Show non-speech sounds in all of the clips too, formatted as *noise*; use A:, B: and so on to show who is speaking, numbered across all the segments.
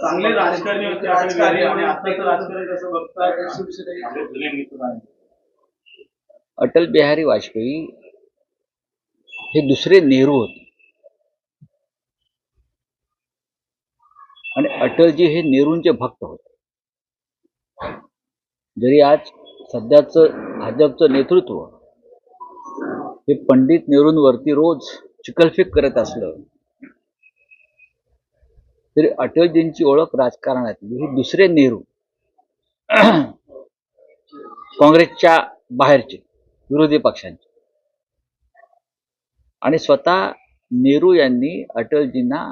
A: चांगले राजकारणी होते अटल बिहारी आणि आताचं राजकारण कसं बघता
B: शिवसेना.
C: अटल बिहारी वाजपेयी हे दुसरे नेहरू होते. आणि अटलजी हे नेहरूंचे भक्त होते. जरी आज सध्याचं भाजपचं नेतृत्व हे पंडित नेहरूंवरती रोज चिकलफेक करत असलं तरी अटलजींची ओळख राजकारणातली ही दुसरे नेहरू. *clears throat* काँग्रेसच्या बाहेरचे विरोधी पक्षांचे. आणि स्वतः नेहरू यांनी अटलजींना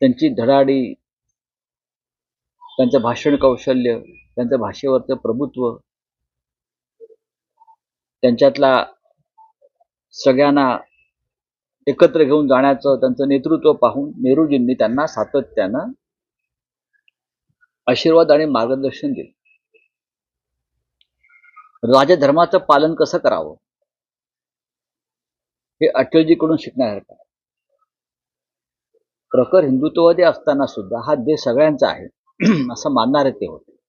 C: त्यांची धडाडी त्यांचं भाषण कौशल्य त्यांचं भाषेवरचं प्रभुत्व त्यांच्यातला सगळ्यांना एकत्र घेऊन जाण्याचं त्यांचं नेतृत्व पाहून नेहरूजींनी त्यांना सातत्यानं आशीर्वाद आणि मार्गदर्शन दिले. राजधर्माचं पालन कसं करावं? हे अटलजीकडून शिकण्यासारखं प्रखर हिंदुत्ववादी असताना सुद्धा हा देश सगळ्यांचा आहे *clears throat* असं मानणारे ते होते.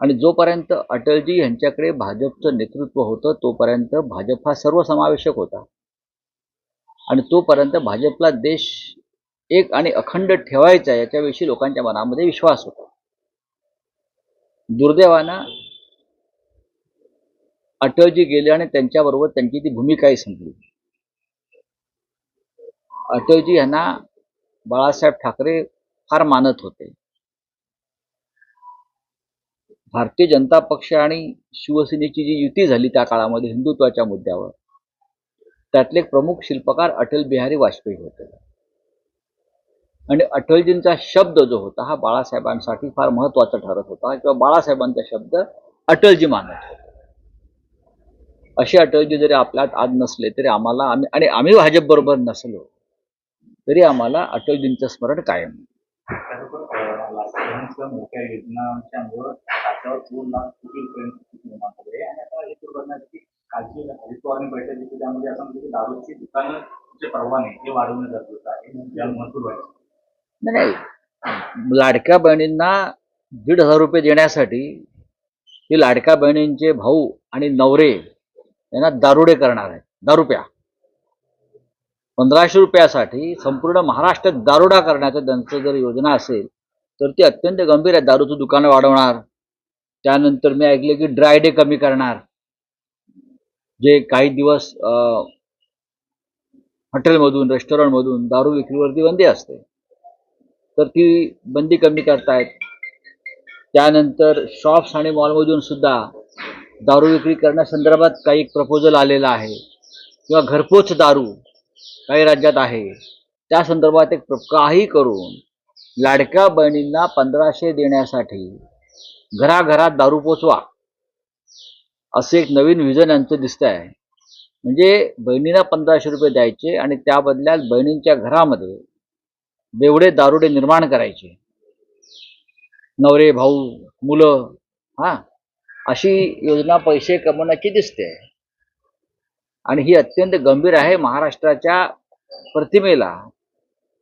C: आणि जोपर्यंत अटलजी यांच्याकडे भाजपचं नेतृत्व होतं तोपर्यंत भाजप हा सर्वसमावेशक होता. आणि तोपर्यंत भाजपला देश एक आणि अखंड ठेवायचा याच्याविषयी लोकांच्या मनामध्ये विश्वास होता. दुर्दैवानं अटलजी गेले आणि त्यांच्याबरोबर त्यांची ती भूमिकाही संपली. अटलजी यांना बाळासाहेब ठाकरे फार मानत होते. भारतीय जनता पक्ष आणि शिवसेनेची जी युती झाली त्या काळामध्ये हिंदुत्वाच्या मुद्द्यावर त्यातले एक प्रमुख शिल्पकार अटल बिहारी वाजपेयी होते. आणि अटलजींचा शब्द जो होता हा बाळासाहेबांसाठी फार महत्त्वाचा ठरत होता किंवा बाळासाहेबांचा शब्द अटलजी मानत होते. असे अटलजी जरी आपल्यात आज नसले तरी आम्हाला आम्ही आणि आम्ही भाजप बरोबर नसलो तरी आम्हाला अटलजींचं स्मरण कायम
A: खरोखर, अं, लाभार्थ्यांच्या मोठ्या योजनांच्यामुळं खात्यावर दोन लाख कोटी रुपयांची निर्माण झाले आणि आता हे सुरू करण्यासाठी कालची हरित बैठक घेतली त्यामध्ये असं म्हणजे की दारूची दुकानं जे परवाने हे वाढवण्यात गरजेचं आहे या महसूल व्हायचं
C: नाही लाडक्या बहिणींना दीड हजार रुपये देण्यासाठी ते लाडक्या बहिणींचे भाऊ आणि नवरे यांना दारुडे करणार आहेत. दारुप्या. पंधराशे रुपयासाठी संपूर्ण महाराष्ट्रात दारुडा करण्याचं त्यांचं जर योजना असेल तर ती अत्यंत गंभीर आहे. दारूचं दुकानं वाढवणार. त्यानंतर मी ऐकलं की ड्राय डे कमी करणार. जे काही दिवस हॉटेलमधून रेस्टॉरंटमधून दारू विक्रीवरती बंदी असते तर ती बंदी कमी करतायत. त्यानंतर शॉप्स आणि मॉलमधून सुद्धा दारू विक्री करण्यासंदर्भात काही प्रपोजल आलेला आहे. किंवा घरपोच दारू काही राज्यात आहे. त्या संदर्भात एक काही करून लाडक्या बहिणींना पंधराशे देण्यासाठी घराघरात दारू पोचवा असे एक नवीन विजन यांचं दिसत आहे म्हणजे बहिणींना पंधराशे रुपये द्यायचे आणि त्या बदल्यात बहिणींच्या घरामध्ये बेवडे दारुडे निर्माण करायचे. नवरे भाऊ मुलं हा अशी योजना पैसे कमवण्याची दिसते. आणि ही अत्यंत गंभीर आहे महाराष्ट्राच्या प्रतिमेला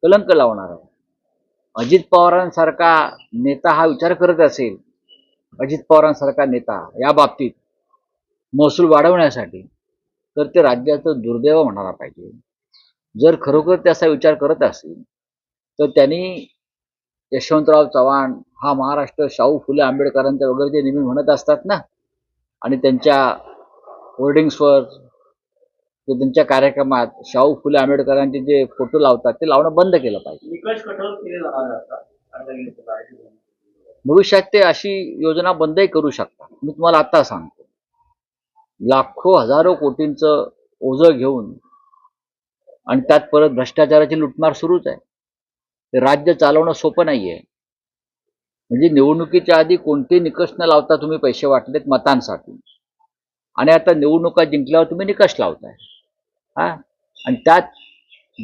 C: कलंक लावणार. आहे अजित पवारांसारखा नेता हा विचार करत असेल अजित पवारांसारखा नेता या बाबतीत महसूल वाढवण्यासाठी तर ते राज्याचं दुर्दैव म्हणायला पाहिजे. जर खरोखर ते असा विचार करत असतील तर त्यांनी यशवंतराव चव्हाण हा महाराष्ट्र शाहू फुले आंबेडकरांचा वगैरे जे नेहमी म्हणत असतात ना आणि त्यांच्या होर्डिंग्सवर किंवा त्यांच्या कार्यक्रमात शाहू फुले आंबेडकरांचे जे फोटो लावतात ते लावणं बंद केलं पाहिजे.
A: निकष कठोर केले जाणार आहे आता अटल बिहारी
C: भविष्यात ते अशी योजना बंदही करू शकतात. मी तुम्हाला आता सांगतो. लाखो हजारो कोटींचं ओझं घेऊन आणि त्यात परत भ्रष्टाचाराची लुटमार सुरूच आहे. ते राज्य चालवणं सोपं नाहीये. म्हणजे निवडणुकीच्या आधी कोणते निकष न लावता तुम्ही पैसे वाटलेत मतांसाठी. आणि आता निवडणुका जिंकल्यावर तुम्ही निकष लावताय. हा? आणि त्यात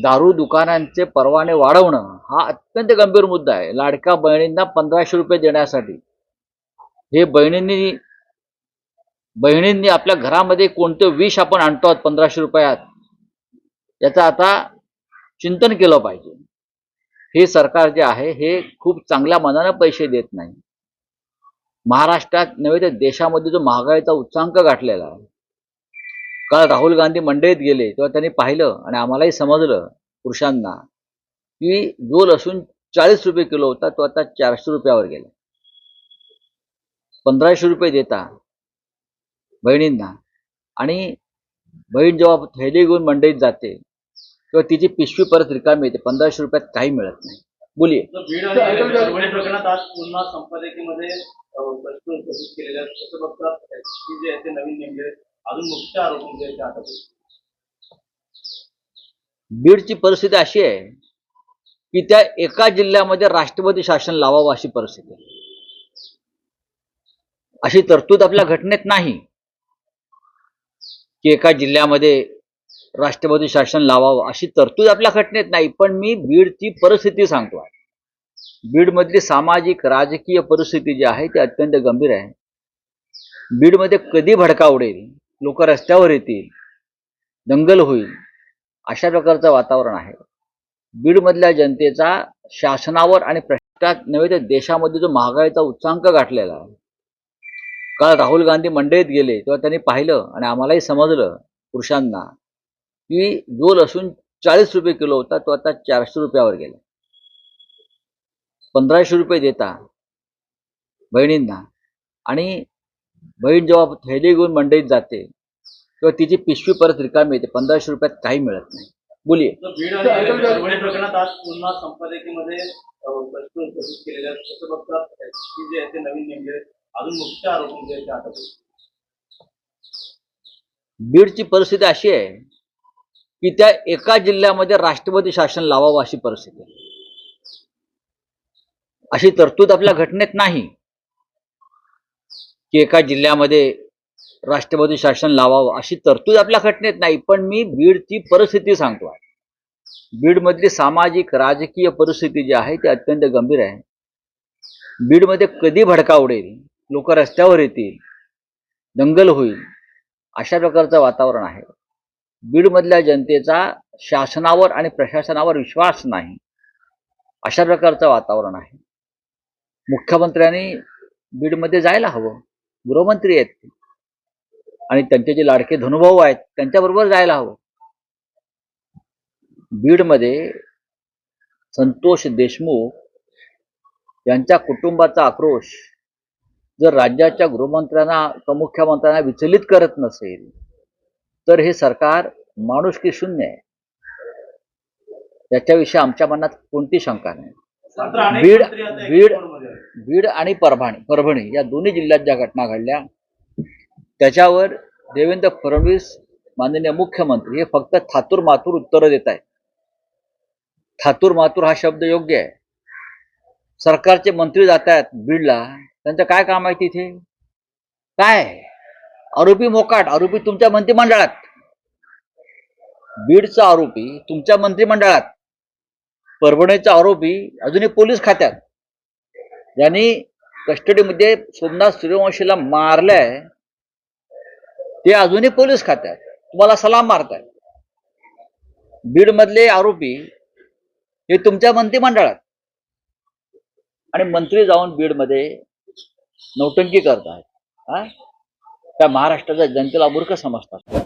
C: दारू दुकानांचे परवाने वाढवणं हा अत्यंत गंभीर मुद्दा आहे. लाडक्या बहिणींना पंधराशे रुपये देण्यासाठी. हे बहिणींनी बहिणींनी आपल्या घरामध्ये कोणतं विष आपण आणतो आहोत पंधराशे रुपयात याचा आता चिंतन केलं पाहिजे. हे सरकार जे आहे हे खूप चांगल्या मनानं पैसे देत नाही. महाराष्ट्रात नव्हे तर देशामध्ये जो महागाईचा उच्चांक गाठलेला आहे काल राहुल गांधी मंडईत गेले तेव्हा त्यांनी पाहिलं आणि आम्हालाही समजलं पुरुषांना की जो लसूण चाळीस रुपये किलो होता तो आता चारशे रुपयावर गेला. पंधराशे रुपये देता बहिणींना. आणि बहीण जेव्हा थैली घेऊन मंडईत जाते तेव्हा तिची पिशवी परत रिकामी येते. पंधराशे रुपयात काही मिळत नाही. बोलिये.
A: प्रकरणात आज पुन्हा संपादकीमध्ये नवीन अजून मुख्य आरोपी अटक
C: बीडची परिस्थिती अशी आहे की त्या एका जिल्ह्यामध्ये राष्ट्रपती शासन लावावं अशी परिस्थिती आहे. अशी तरतूद आपल्या घटनेत नाही की एका जिल्ह्यामध्ये राष्ट्रपती शासन लावावं. अशी तरतूद आपल्या घटनेत नाही पण मी बीडची परिस्थिती सांगतो आहे. बीडमधली सामाजिक राजकीय परिस्थिती जी आहे ती अत्यंत गंभीर आहे. बीडमध्ये कधी भडका उडेल? लोक रस्त्यावर येतील दंगल होईल अशा प्रकारचं वातावरण आहे. बीडमधल्या जनतेचा शासनावर आणि प्रशासनात नव्हे तर देशामध्ये जो महागाईचा उच्चांक गाठलेला आहे. काल राहुल गांधी मंडईत गेले तेव्हा त्यांनी पाहिलं आणि आम्हालाही समजलं पुरुषांना की जो लसूण चाळीस रुपये किलो होता तो आता चारशे रुपयावर गेला. पंधराशे रुपये देता बहिणींना आणि बहीण जेव्हा थैली घेऊन मंडईत जाते तेव्हा तिची पिशवी परत रिकामी येते पंधराशे रुपयात काही मिळत नाही बोलिये
A: तर बीड आणि परभणी प्रकरणात आज पुन्हा संपादकीमध्ये अं, प्रश्न उपस्थित केलेले आहेत कसं बघतात की जे आहे ते नवीन नेमले आहेत. अजून मुख्य आरोपी जे आहेत ते अटक आहेत.
C: बीडची परिस्थिती अशी आहे की त्या एका जिल्ह्यामध्ये राष्ट्रपती शासन लावावं अशी परिस्थिती आहे अशी तरतूद आपल्या घटनेत नाही की एका जिल्ह्यामध्ये राष्ट्रपती शासन लावावं अशी तरतूद आपल्या घटनेत नाही पण मी बीडची परिस्थिती सांगतो आहे. बीडमधली सामाजिक राजकीय परिस्थिती जी आहे ती अत्यंत गंभीर आहे. बीडमध्ये कधी भडका उडेल लोक रस्त्यावर येतील दंगल होईल अशा प्रकारचं वातावरण आहे. बीडमधल्या जनतेचा शासनावर आणि प्रशासनावर विश्वास नाही अशा प्रकारचं वातावरण आहे. मुख्यमंत्र्यांनी बीडमध्ये जायला हवं. गृहमंत्री आहेत ते. आणि त्यांचे जे लाडके धनुभाऊ आहेत त्यांच्याबरोबर जायला हवं. बीडमध्ये संतोष देशमुख यांच्या कुटुंबाचा आक्रोश जर राज्याच्या गृहमंत्र्यांना का मुख्यमंत्र्यांना विचलित करत नसेल तर हे सरकार माणुसकी शून्य आहे. त्याच्याविषयी आमच्या मनात कोणती शंका नाही. बीड- बीड-. बीड आणि परभणी परभणी या दोन्ही जिल्ह्यात ज्या घटना घडल्या त्याच्यावर देवेंद्र फडणवीस माननीय मुख्यमंत्री हे फक्त थातूर मातूर उत्तरं देत आहेत. थातूर मातूर हा शब्द योग्य आहे. सरकारचे मंत्री जात आहेत बीडला त्यांचं काय काम आहे तिथे? काय? आरोपी मोकाट आरोपी तुमच्या मंत्रिमंडळात. बीडचा आरोपी तुमच्या मंत्रिमंडळात. परभणीचा आरोपी अजूनही पोलीस खात्यात. ज्यांनी कस्टडीमध्ये सोमनाथ सूर्यवंशीला मारलंय ते अजूनही पोलीस खात्यात. तुम्हाला सलाम मारताय बीडमधले आरोपी हे तुमच्या मंत्रिमंडळात. आणि मंत्री जाऊन बीडमध्ये नौटंकी करतायत. हा? त्या महाराष्ट्राच्या जनतेला मूर्ख समजतात.